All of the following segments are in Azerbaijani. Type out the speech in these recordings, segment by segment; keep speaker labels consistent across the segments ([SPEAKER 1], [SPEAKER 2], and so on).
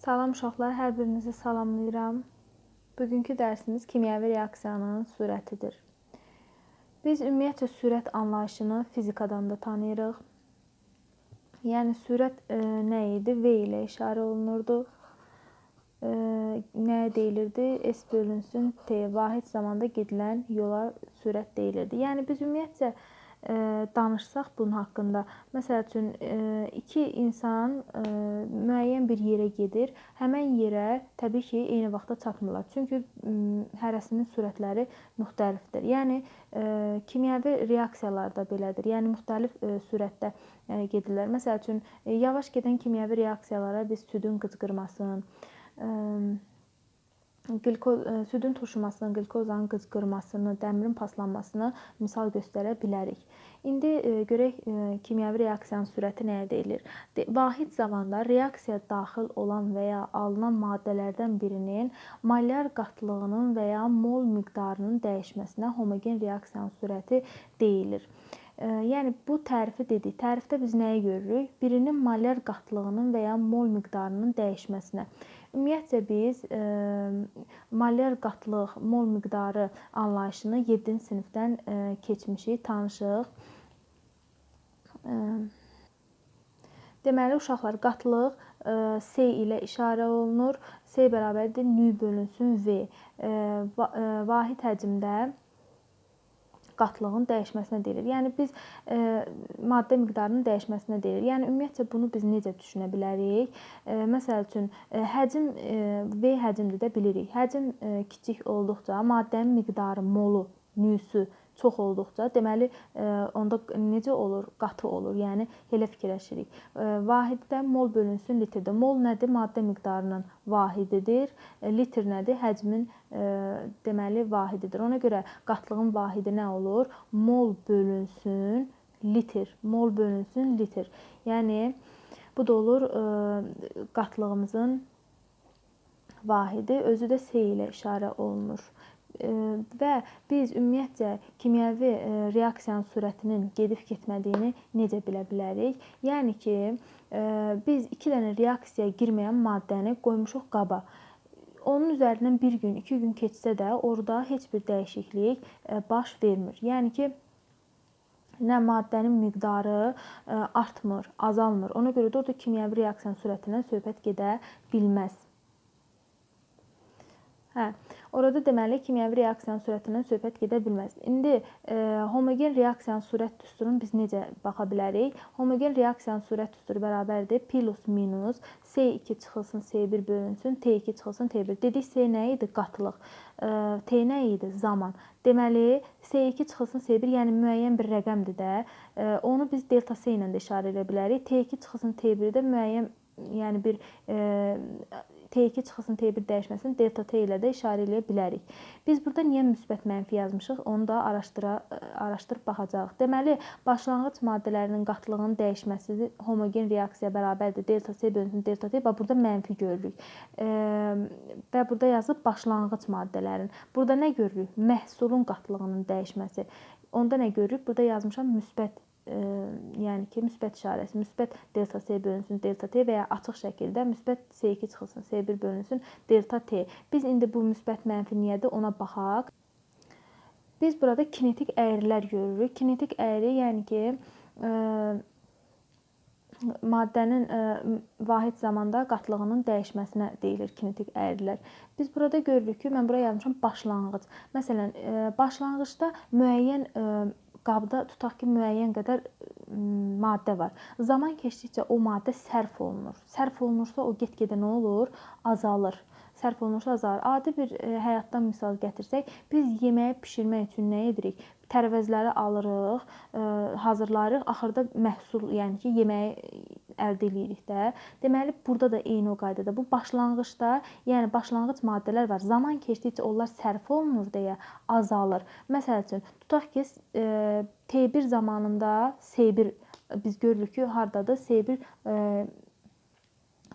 [SPEAKER 1] Salam uşaqlar, hər birinizi salamlayıram. Bugünkü dərsimiz kimyəvi reaksiyanın sürətidir. Biz ümumiyyətcə sürət anlayışını fizikadan da tanıyırıq. Yəni sürət e, nə idi? V ilə işarə olunurdu. E, nəyə deyilirdi? S bölünsün T vahid zamanda gedilən yola sürət deyilirdi. Yəni biz ümumiyyətcə danışsaq bunun haqqında. Məsəl üçün iki insan müəyyən bir yerə gedir. Həmin yerə təbii ki, eyni vaxtda çatmırlar. Çünki hərəsinin sürətləri müxtəlifdir. Yəni kimyəvi reaksiyalar da belədir. Yəni müxtəlif sürətdə gedirlər. Məsəl üçün yavaş gedən kimyəvi reaksiyalara biz südün qıcqırmasını, qlikoz e, südün turşumasının, qlikozanın qızqırmasını, dəmirin paslanmasını misal göstərə bilərik. İndi e, görək e, kimyəvi reaksiyanın sürəti nəyə deyilir? Vahid zamanda reaksiyaya daxil olan və ya alınan maddələrdən birinin molyar qatılığının və ya mol miqdarının dəyişməsinə homogen reaksiyanın sürəti deyilir. Yəni bu tərifi dedik. Tərifdə biz nəyi görürük? Birinin molyar qatılığının və ya mol miqdarının dəyişməsinə. Ümumiyyətcə biz e, molyar qatlıq, mol miqdarı anlayışını 7-ci sinifdən e, keçmişik, tanışıq. E, deməli uşaqlar qatlıq e, S ilə işarə olunur. S bərabərdir nü bölünsün V. E, va, e, vahid həcmdə qatlığın dəyişməsinə deyilir. Yəni biz e, maddə miqdarının dəyişməsinə deyilir. Yəni ümumiyyətcə bunu biz necə düşünə bilərik? E, məsəl üçün e, həcm e, V həcmdir də bilirik. Həcm e, kiçik olduqca maddənin miqdarı, molu, nüsü çox olduqca, deməli e, onda necə olur? Qatı olur. Yəni elə fikirləşirik. E, vahiddə mol bölünsün litrdə. Mol nədir? Maddə miqdarının vahididir. E, litr nədir? Həcmin deməli vahididir. Ona görə qatlığın vahidi nə olur? Mol bölünsün litr. Mol bölünsün litr. Yəni bu da olur qatlığımızın vahidi özü də S ilə işarə olunur və biz ümumiyyətcə kimyəvi reaksiyanın sürətinin gedib-getmədiyini necə bilə bilərik? Yəni ki, biz 2 dənə reaksiyaya girməyən maddəni qoymuşuq qaba. Onun üzərindən 1 gün, 2 gün keçsə də orada heç bir dəyişiklik baş vermir. Yəni ki, nə maddənin miqdarı artmır, azalmır. Ona görə də orada kimyəvi reaksiyanın sürətindən söhbət gedə bilməz. Hə, orada deməli kimyəvi reaksiyanın sürətindən söhbət gedə bilməz. İndi e, homogen reaksiyanın sürət düsturunu biz necə baxa bilərik? Homogen reaksiyanın sürət düsturu bərabərdir plus minus C2 çıxılsın C1 bölünsün T2 çıxılsın T1. Dedik C nə idi? Qatılıq. E, T nə idi? Zaman. Deməli C2 çıxılsın C1, yəni müəyyən bir rəqəmdir də. E, onu biz delta C ilə də işarə edə bilərik. T2 çıxılsın T1 də müəyyən yəni bir e, T2 çıxılsın T1 dəyişməsini delta T ilə də işarə edə bilərik. Biz burada niyə müsbət mənfi yazmışıq? Onu da araşdıra araşdırıb baxacağıq. Deməli, başlanğıc maddələrinin qatılığının dəyişməsi homogen reaksiya bərabərdir. Delta C bölünsün delta T. Bax burada mənfi görürük. E, və burada yazıb başlanğıc maddələrin. Burada nə görürük? Məhsulun qatılığının dəyişməsi. Onda nə görürük? Burada yazmışam müsbət yəni ki, müsbət işarəsi, müsbət delta C bölünsün delta T və ya açıq şəkildə müsbət C2 çıxılsın C1 bölünsün delta T. Biz indi bu müsbət mənfi niyyədir ona baxaq. Biz burada kinetik əyrilər görürük. Kinetik əyri yəni ki, ə, maddənin ə, vahid zamanda qatlığının dəyişməsinə deyilir kinetik əyrilər. Biz burada görürük ki, mən bura yazmışam başlanğıc. Məsələn, ə, başlanğıcda müəyyən ə, qabda tutaq ki, müəyyən qədər maddə var. Zaman keçdikcə o maddə sərf olunur. Sərf olunursa o get-gedə nə olur? Azalır. Sərf olunursa azalır. Adi bir həyatdan misal gətirsək, biz yeməyi bişirmək üçün nə edirik? Tərəvəzləri alırıq, hazırlayırıq, axırda məhsul, yəni ki, yeməyi əldə eləyirik də. Deməli, burada da eyni o qaydada. Bu başlanğıcda, yəni başlanğıc maddələr var. Zaman keçdikcə onlar sərf olunur deyə azalır. Məsəl üçün, tutaq ki, e, T1 zamanında S1 biz görürük ki, hardadır? S1 e,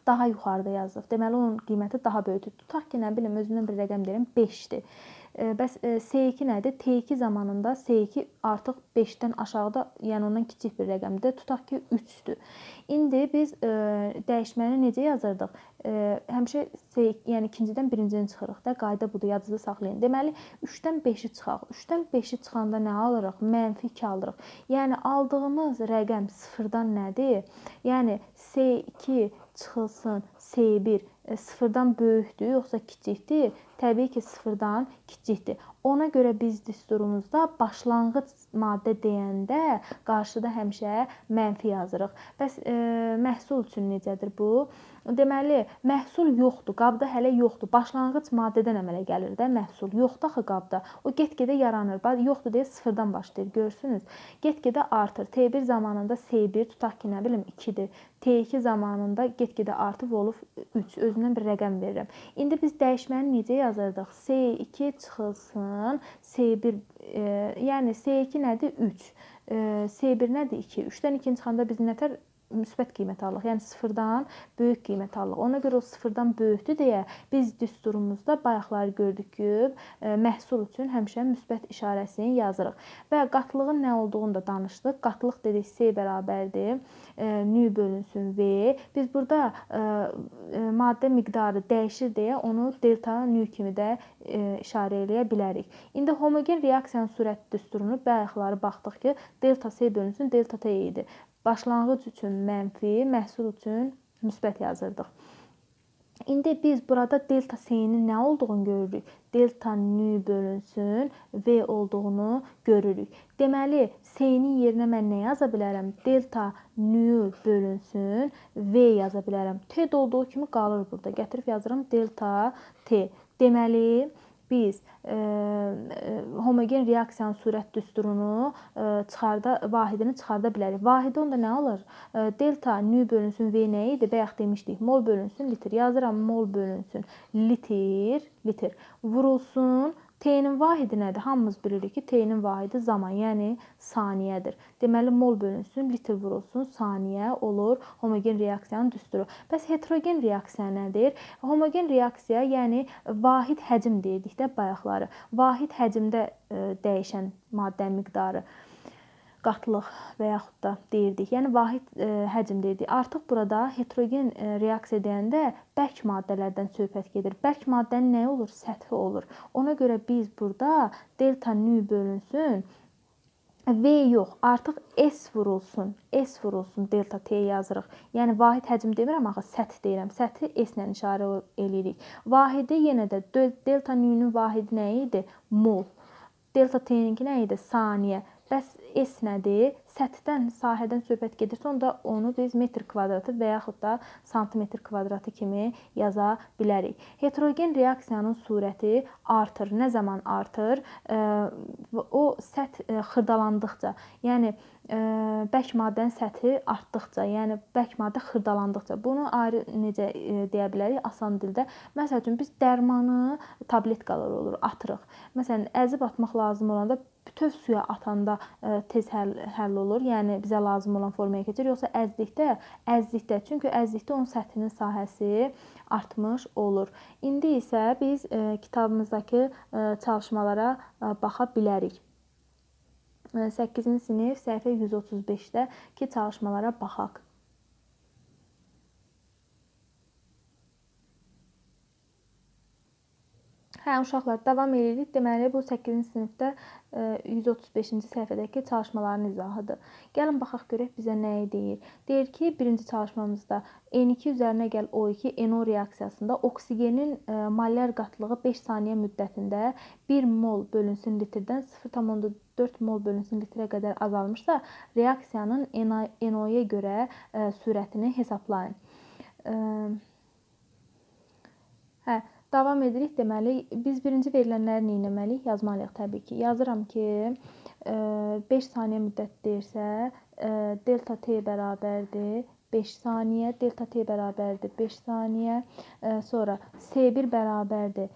[SPEAKER 1] daha yuxarıda yazılıb. Deməli onun qiyməti daha böyükdür. Tutaq ki, nə bilim, özümdən bir rəqəm deyirəm, 5-dir. Bəs S2 nədir? T2 zamanında S2 artıq 5-dən aşağıda, yəni ondan kiçik bir rəqəmdir. Tutaq ki, 3-dür. İndi biz dəyişməni necə yazırdıq? Həmişə S, yəni ikincidən birincini çıxırıq da. Qayda budur, yadınızda saxlayın. Deməli, 3-dən 5-i çıxaq. 3-dən 5-i çıxanda nə alırıq? -2 alırıq. Yəni aldığımız rəqəm sıfırdan nədir? Yəni S2 çıxılsın S1 sıfırdan böyükdür yoxsa kiçikdir? Təbii ki, sıfırdan kiçikdir. Ona görə biz düsturumuzda başlanğıc maddə deyəndə qarşıda həmişə mənfi yazırıq. Bəs e, məhsul üçün necədir bu? Deməli, məhsul yoxdur, qabda hələ yoxdur. Başlanğıc maddədən əmələ gəlir də məhsul. Yoxdur axı qabda. O get-gedə yaranır. Bax, yoxdur deyə sıfırdan başlayır. Görürsünüz? Get-gedə artır. T1 zamanında S1 tutaq ki, nə bilim 2-dir. T2 zamanında get-gedə artıb olub 3. Özündən bir rəqəm verirəm. İndi biz dəyişməni necə yazırdıq? S2 çıxılsın S1 e, yəni S2 nədir? 3. E, S1 nədir? 2. 3-dən 2-ni çıxanda biz nətər müsbət qiymət alırıq. Yəni sıfırdan böyük qiymət alırıq. Ona görə o sıfırdan böyükdür deyə biz düsturumuzda bayaqları gördük ki, e, məhsul üçün həmişə müsbət işarəsini yazırıq. Və qatlığın nə olduğunu da danışdıq. Qatlıq dedik S bərabərdir e, nü bölünsün V. Biz burada e, maddə miqdarı dəyişir deyə onu delta nü kimi də işarə eləyə bilərik. İndi homogen reaksiyanın sürət düsturunu bayaqları baxdıq ki, delta S bölünsün delta T idi. Başlanğıc üçün mənfi, məhsul üçün müsbət yazırdıq. İndi biz burada delta S-nin nə olduğunu görürük. Delta nü bölünsün V olduğunu görürük. Deməli, S-nin yerinə mən nə yaza bilərəm? Delta nü bölünsün V yaza bilərəm. T olduğu kimi qalır burada. Gətirib yazıram delta T. Deməli, biz e, homogen reaksiyanın sürət düsturunu e, çıxarda vahidini çıxarda bilərik. Vahidi onda nə olur? E, delta nü bölünsün V nə idi? Bayaq demişdik. Mol bölünsün litr. Yazıram mol bölünsün litr, litr. Vurulsun T-nin vahidi nədir? Hamımız bilirik ki, T-nin vahidi zaman, yəni saniyədir. Deməli mol bölünsün, litr vurulsun, saniyə olur homogen reaksiyanın düsturu. Bəs heterogen reaksiya nədir? Homogen reaksiya, yəni vahid həcm deyirdik də bayaqları. Vahid həcmdə e, dəyişən maddə miqdarı qatlıq və yaxud da deyirdik. Yəni vahid e, həcm deyirdik. Artıq burada heterogen e, reaksiya deyəndə bərk maddələrdən söhbət gedir. Bərk maddənin nə olur? Səthi olur. Ona görə biz burada delta nü bölünsün V yox, artıq S vurulsun. S vurulsun, delta T yazırıq. Yəni vahid həcm demirəm axı, səth deyirəm. Səthi S ilə işarə eləyirik. Vahidi yenə də delta nü-nün vahidi nə idi? Mol. Delta T-ninki nə idi? Saniyə. Bəs S nədir? Səthdən, sahədən söhbət gedirsə, onda onu biz metr kvadratı və yaxud da santimetr kvadratı kimi yaza bilərik. Heterogen reaksiyanın surəti artır. Nə zaman artır? O səth xırdalandıqca, yəni bərk maddənin səthi artdıqca, yəni bərk maddə xırdalandıqca. Bunu ayrı necə deyə bilərik? Asan dildə. Məsəl üçün biz dərmanı tabletkalar olur, atırıq. Məsələn, əzib atmaq lazım olanda bütöv suya atanda e, tez həll, həll olur. Yəni bizə lazım olan formaya keçir. Yoxsa əzdikdə, əzdikdə, çünki əzdikdə onun səthinin sahəsi artmış olur. İndi isə biz e, kitabımızdakı e, çalışmalara baxa bilərik. 8-ci sinif səhifə 135-dəki çalışmalara baxaq. Hə, uşaqlar, davam edirik. Deməli, bu 8-ci sinifdə 135-ci e, səhifədəki çalışmaların izahıdır. Gəlin baxaq görək bizə nəyi deyir. Deyir ki, birinci çalışmamızda N2 üzərinə gəl O2 NO reaksiyasında oksigenin e, molyar qatlığı 5 saniyə müddətində 1 mol bölünsün litrdən 0,4 mol bölünsün litrə qədər azalmışsa, reaksiyanın NO-ya görə e, sürətini hesablayın. Hə, Davam edirik. Deməli, biz birinci verilənləri nə etməliyik? Yazmalıyıq təbii ki. Yazıram ki, 5 e, saniyə müddət deyirsə, e, delta t bərabərdir 5 saniyə, delta t bərabərdir 5 saniyə. E, sonra S1 bərabərdir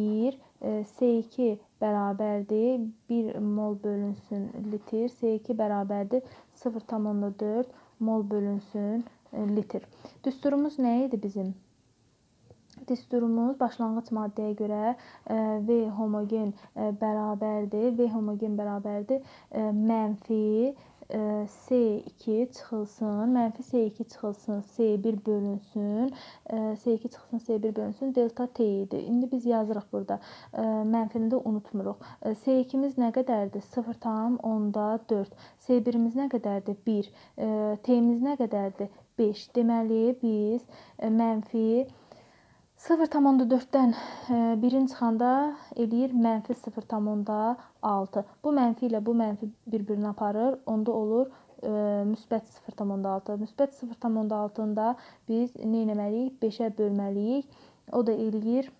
[SPEAKER 1] 1, S2 bərabərdir 1 mol bölünsün litr, S2 bərabərdir 0,4 mol bölünsün litr. Düsturumuz nə idi bizim? Disturumuz başlanğıc maddəyə görə V homogen bərabərdir. V homogen bərabərdir mənfi S2 çıxılsın, mənfi S2 çıxılsın, S1 bölünsün, S2 çıxılsın, S1 bölünsün, delta T idi. İndi biz yazırıq burada. Mənfini də unutmuruq. S2-miz nə qədərdir? 0,4. S1-imiz nə qədərdir? 1. T-miz nə qədərdir? 5. Deməli biz mənfi 0,4-dən 1-in çıxanda eləyir mənfi 0,6. Bu mənfi ilə bu mənfi bir-birini aparır. Onda olur müsbət 0,6. Müsbət 0,6-nı da biz nə etməliyik? 5-ə bölməliyik. O da eləyir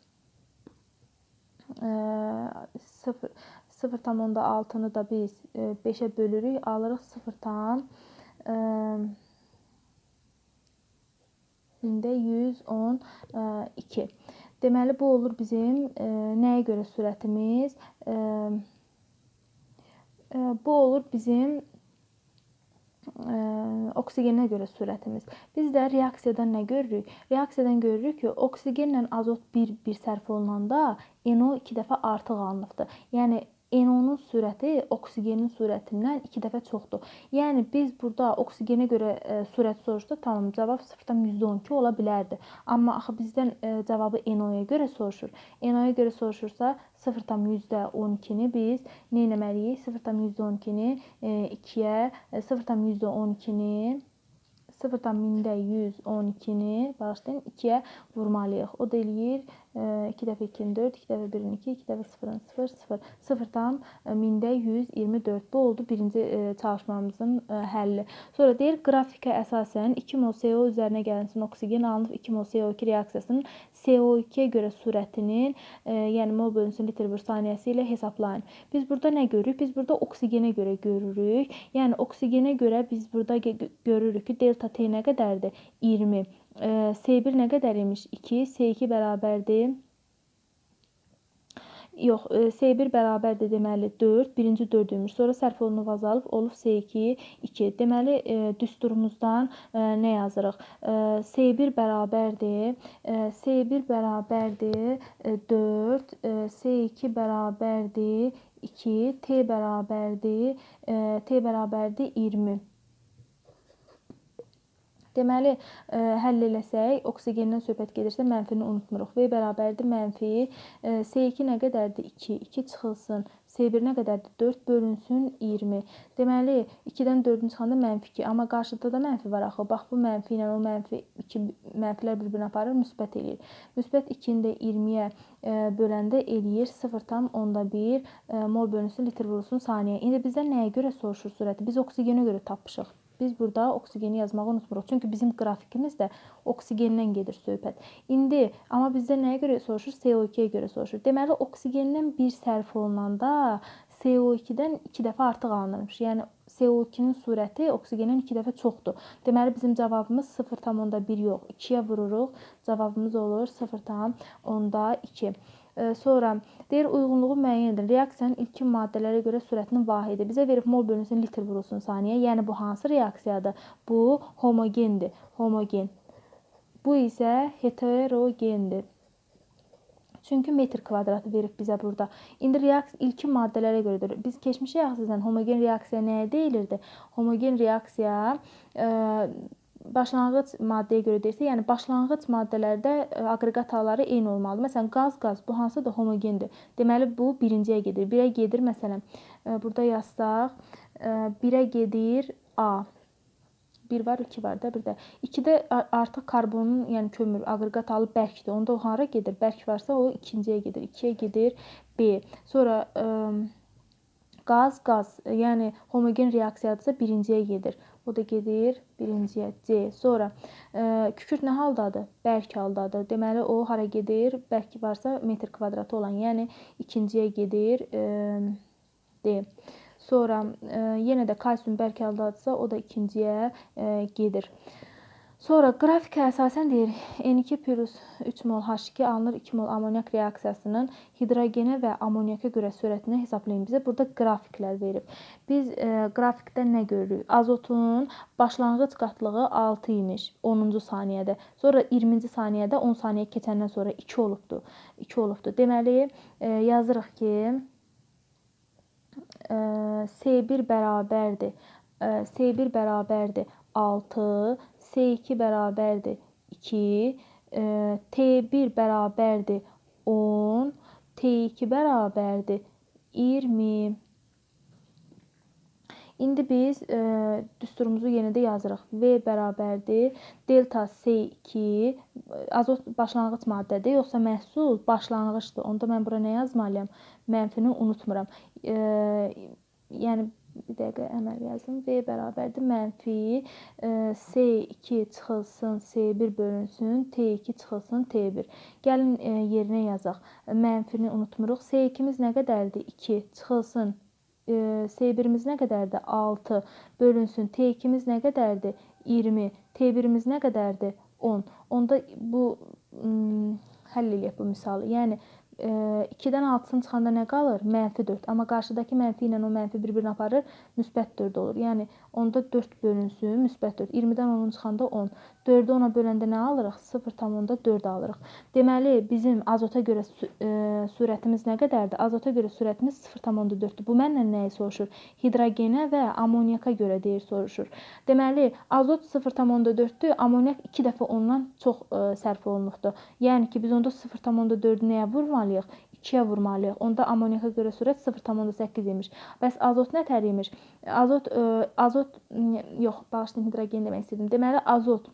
[SPEAKER 1] 0 0,6-nı da biz 5-ə bölürük, alırıq 0, bində 112. Deməli bu olur bizim nəyə görə sürətimiz? Bu olur bizim oksigenə görə sürətimiz. Biz də reaksiyadan nə görürük? Reaksiyadan görürük ki, oksigenlə azot bir-bir sərf olunanda NO 2 dəfə artıq alınıbdır. Yəni NO-nun sürəti oksigenin sürətindən 2 dəfə çoxdur. Yəni biz burada oksigenə görə ə, e, sürət soruşduq. Tamam, cavab 0.112 ola bilərdi. Amma axı bizdən ə, e, cavabı NO-ya görə soruşur. NO-ya görə soruşursa 0.112-ni biz nə etməliyik? 0.112-ni 2-yə, 0.112-ni 0.112-ni bağışlayın 2-yə vurmalıyıq. O da eləyir 2 dəfə 2-nin 4, 2 dəfə 1-in 2, 2 dəfə 0-ın 0, 0. 0-dan mində 124. Bu oldu birinci e, çalışmamızın e, həlli. Sonra deyir qrafikə əsasən 2 mol CO üzərinə gəlinsin oksigen alınıb 2 mol CO2 reaksiyasının CO2-yə görə sürətinin, e, yəni mol bölünsün litr bölü saniyəsi ilə hesablayın. Biz burada nə görürük? Biz burada oksigenə görə görürük. Yəni oksigenə görə biz burada görürük ki, delta T nə qədərdir? 20. S1 nə qədər imiş? 2. S2 bərabərdir. Yox, S1 bərabərdir deməli 4. Birinci 4 imiş. Sonra sərf olunub azalıb olub S2 2. Deməli düsturumuzdan nə yazırıq? S1 bərabərdir. S1 bərabərdir 4. S2 bərabərdir 2. T bərabərdir T bərabərdir 20. Deməli, ə, e, həll eləsək, oksigendən söhbət gedirsə mənfini unutmuruq. V bərabərdir mənfi ə, e, S2 nə qədərdir? 2. 2 çıxılsın. S1 nə qədərdir? 4 bölünsün 20. Deməli, 2-dən 4-ün çıxanda mənfi 2. Amma qarşıda da mənfi var axı. Bax bu mənfi ilə o mənfi 2 mənfilər bir-birini aparır, müsbət eləyir. Müsbət 2-ni də 20-yə e, böləndə eləyir 0,1 mol bölünsün litr vurulsun saniyə. İndi bizdən nəyə görə soruşur sürəti? Biz oksigenə görə tapmışıq. Biz burada oksigeni yazmağı unutmuruq. Çünki bizim qrafikimiz də oksigendən gedir söhbət. İndi amma bizdə nəyə görə soruşur? CO2-yə görə soruşur. Deməli oksigendən 1 sərf olunanda CO2-dən 2 dəfə artıq alınırmış. Yəni CO2-nin surəti oksigendən 2 dəfə çoxdur. Deməli bizim cavabımız 0,1 yox, 2-yə vururuq. Cavabımız olur 0,2. Sonra deyir uyğunluğu müəyyən edin. Reaksiyanın ilkin maddələrə görə sürətinin vahidi. Bizə verib mol bölünsün litr vurulsun saniyə. Yəni bu hansı reaksiyadır? Bu homogendir. Homogen. Bu isə heterogendir. Çünki metr kvadratı verib bizə burada. İndi reaksiya ilkin maddələrə görədir. Biz keçmişə əsasən homogen reaksiya nəyə deyilirdi? Homogen reaksiya ə, başlanğıc maddəyə görə deyirsə, yəni başlanğıc maddələrdə e, aqreqat halları eyni olmalıdır. Məsələn, qaz, qaz bu hansıdır? Homogendir. Deməli bu birinciyə gedir. 1-ə gedir məsələn. E, burada yazsaq, 1-ə e, gedir A. 1 var, 2 var da bir də. 2-də artıq karbonun, yəni kömür aqreqat halı bərkdir. Onda o hara gedir? Bərk varsa o ikinciyə gedir. 2-yə gedir B. Sonra ə, qaz, qaz, yəni homogen reaksiyadırsa birinciyə gedir. O da gedir birinciyə C. Sonra ə, e, kükürt nə haldadır? Bərk haldadır. Deməli o hara gedir? Bərk varsa metr kvadratı olan, yəni ikinciyə gedir ə, e, D. Sonra ə, e, yenə də kalsium bərk haldadırsa, o da ikinciyə ə, gedir. Sonra qrafikə əsasən deyir N2 plus 3 mol H2 alınır 2 mol amonyak reaksiyasının hidrogenə və amonyaka görə sürətini hesablayın. Bizə burada qrafiklər verib. Biz e, qrafikdə nə görürük? Azotun başlanğıc qatlığı 6 imiş 10-cu saniyədə. Sonra 20-ci saniyədə 10 saniyə keçəndən sonra 2 olubdu. 2 olubdu. Deməli, e, yazırıq ki, e, S1 bərabərdir. E, S1 bərabərdir 6 S2 bərabərdir 2, e, T1 bərabərdir 10, T2 bərabərdir 20. İndi biz e, düsturumuzu yenə də yazırıq. V bərabərdir delta S2 azot başlanğıc maddədir, yoxsa məhsul başlanğıcdır. Onda mən bura nə yazmalıyam? Mənfini unutmuram. E, yəni bir dəqiqə əməl yazım. V bərabərdir mənfi e, S2 çıxılsın S1 bölünsün T2 çıxılsın T1. Gəlin e, yerinə yazaq. Mənfini unutmuruq. S2-miz nə qədərdir? 2 çıxılsın e, S1-imiz nə qədərdir? 6 bölünsün T2-miz nə qədərdir? 20. T1-imiz nə qədərdir? 10. Onda bu həll eləyək bu misalı. Yəni 2-dən 6-sını çıxanda nə qalır? -4. Amma qarşıdakı mənfi ilə o mənfi bir-birini aparır, müsbət 4 olur. Yəni onda 4 bölünsün, müsbət 4. 20-dən 10 çıxanda 10. 4-ü 10-a böləndə nə alırıq? 0,4 alırıq. Deməli, bizim azota görə e, sürətimiz nə qədərdir? Azota görə sürətimiz 0,4-dür. Bu məndən nəyi soruşur? Hidrogenə və amonyaka görə deyir soruşur. Deməli, azot 0,4-dür, amonyak 2 dəfə ondan çox ə, e, sərf olunubdur. Yəni ki, biz onda 0,4-ü nəyə vurmalıyıq? vurmalıyıq? 2-yə vurmalıyıq. Onda amonyaka görə sürət 0,8 imiş. Bəs azot nətər imiş? Azot ə, e, azot yox, bağışlayın, hidrogen demək istədim. Deməli azot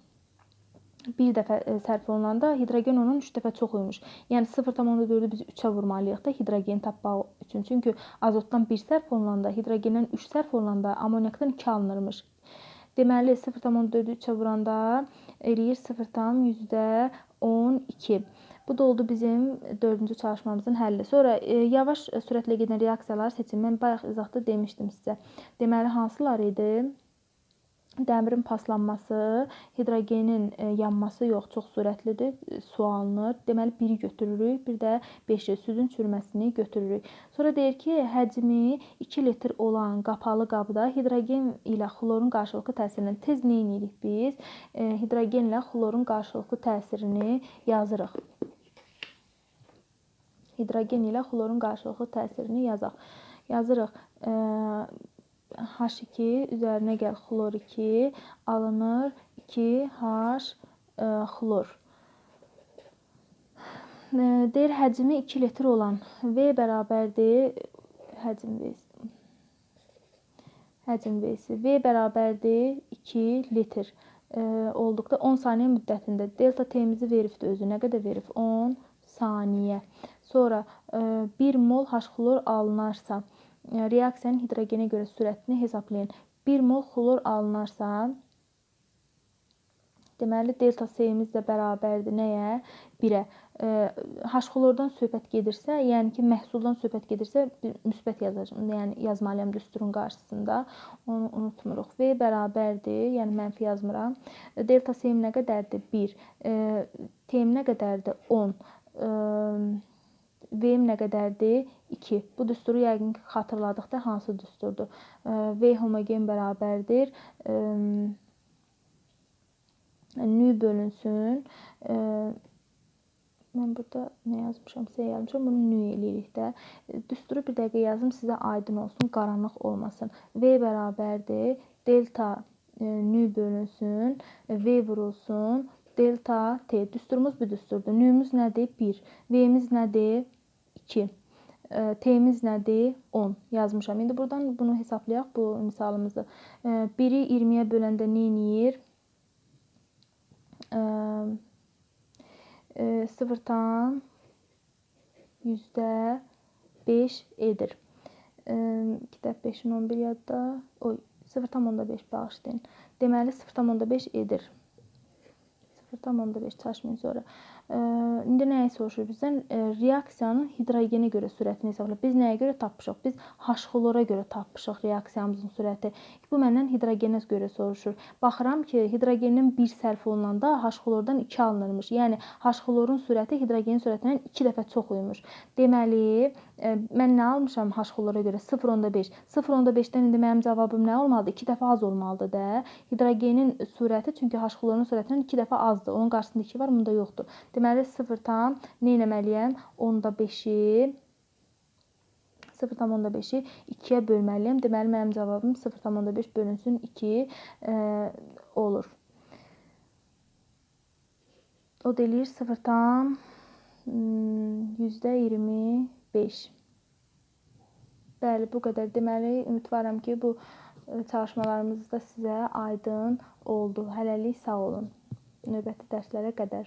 [SPEAKER 1] bir dəfə e, sərf olunanda hidrogen onun 3 dəfə çox imiş. Yəni 0,4-ü biz 3-ə vurmalıyıq da hidrogen tapmaq üçün. Çünki azotdan 1 sərf olunanda, hidrogendən 3 sərf olunanda amonyakdan 2 alınırmış. Deməli 0,4-ü 3-ə vuranda eləyir 0,12. Bu da oldu bizim dördüncü çalışmamızın həlli. Sonra e, yavaş sürətlə gedən reaksiyalar seçin. Mən bayaq izahda demişdim sizə. Deməli hansılar idi? Dəmirin paslanması, hidrogenin e, yanması yox, çox sürətlidir, e, su alınır. Deməli biri götürürük, bir də 5-i südün çürüməsini götürürük. Sonra deyir ki, həcmi 2 litr olan qapalı qabda hidrogen ilə xlorun qarşılıqlı təsirindən tez nə edirik biz? E, hidrogen ilə xlorun qarşılıqlı təsirini yazırıq hidrogen ilə xlorun qarşılıqlı təsirini yazaq. Yazırıq. H2 üzərinə gəl xlor 2 alınır 2H xlor. Deyir həcmi 2 litr olan V bərabərdir həcm V həcm V-si. V bərabərdir 2 litr olduqda 10 saniyə müddətində delta T-mizi veribdir özü. Nə qədər verib? 10 saniyə. Sonra 1 e, mol H-xlor alınarsa, e, reaksiyanın hidrogenə görə sürətini hesablayın. 1 mol xlor alınarsa, deməli delta S-imiz də bərabərdir nəyə? 1-ə. E, H-xlordan söhbət gedirsə, yəni ki, məhsuldan söhbət gedirsə, müsbət yazacağam. Yəni yazmalıyam düsturun qarşısında. Onu unutmuruq. V bərabərdir, yəni mənfi yazmıram. Delta S-im nə qədərdir? 1. T-im nə qədərdir? 10. V-im nə qədərdir? 2. Bu düsturu yəqin ki, xatırladıqda hansı düsturdur? V homogen bərabərdir. Nü bölünsün. Mən burada nə yazmışam? S yazmışam. Bunu nü eləyirik də. Düsturu bir dəqiqə yazım, sizə aydın olsun, qaranlıq olmasın. V bərabərdir. Delta nü bölünsün. V vurulsun. Delta T. Düsturumuz bu düsturdur. Nüyümüz nədir? 1. V-miz nədir? 2. T-miz nədir? 10 yazmışam. İndi buradan bunu hesablayaq bu misalımızda. 1-i 20-yə böləndə nə edir? 0-dan yüzdə 5 edir. 2 dəf 5-in 11 yadda. Oy, 0,5 bağışlayın. Deməli 0,5 edir. 0,5 çaşmayın sonra. İndi nəyi soruşur bizdən? Reaksiyanın hidrogenə görə sürətini hesabla. Biz nəyə görə tapmışıq? Biz H-xlora görə tapmışıq reaksiyamızın sürəti. Bu məndən hidrogenə görə soruşur. Baxıram ki, hidrogenin 1 sərf olunanda H-xlordan 2 alınırmış. Yəni H-xlorun sürəti hidrogenin sürətindən 2 dəfə çox imiş. Deməli, mən nə almışam H-xlora görə? 0.5. 0.5-dən indi mənim cavabım nə olmalıdır? 2 dəfə az olmalıdır da. Hidrogenin sürəti çünki H-xlorun sürətindən 2 dəfə azdır. Onun qarşısında 2 var, bunda yoxdur. Deməli 0 tam nə etməliyəm? 10.5-i 0,5-i 2-yə bölməliyəm. Deməli mənim cavabım 0,5 bölünsün 2 e, olur. O da eləyir 0 tam %25. Bəli, bu qədər. Deməli, ümidvaram ki, bu çalışmalarımız da sizə aydın oldu. Hələlik sağ olun. Növbəti dərslərə qədər.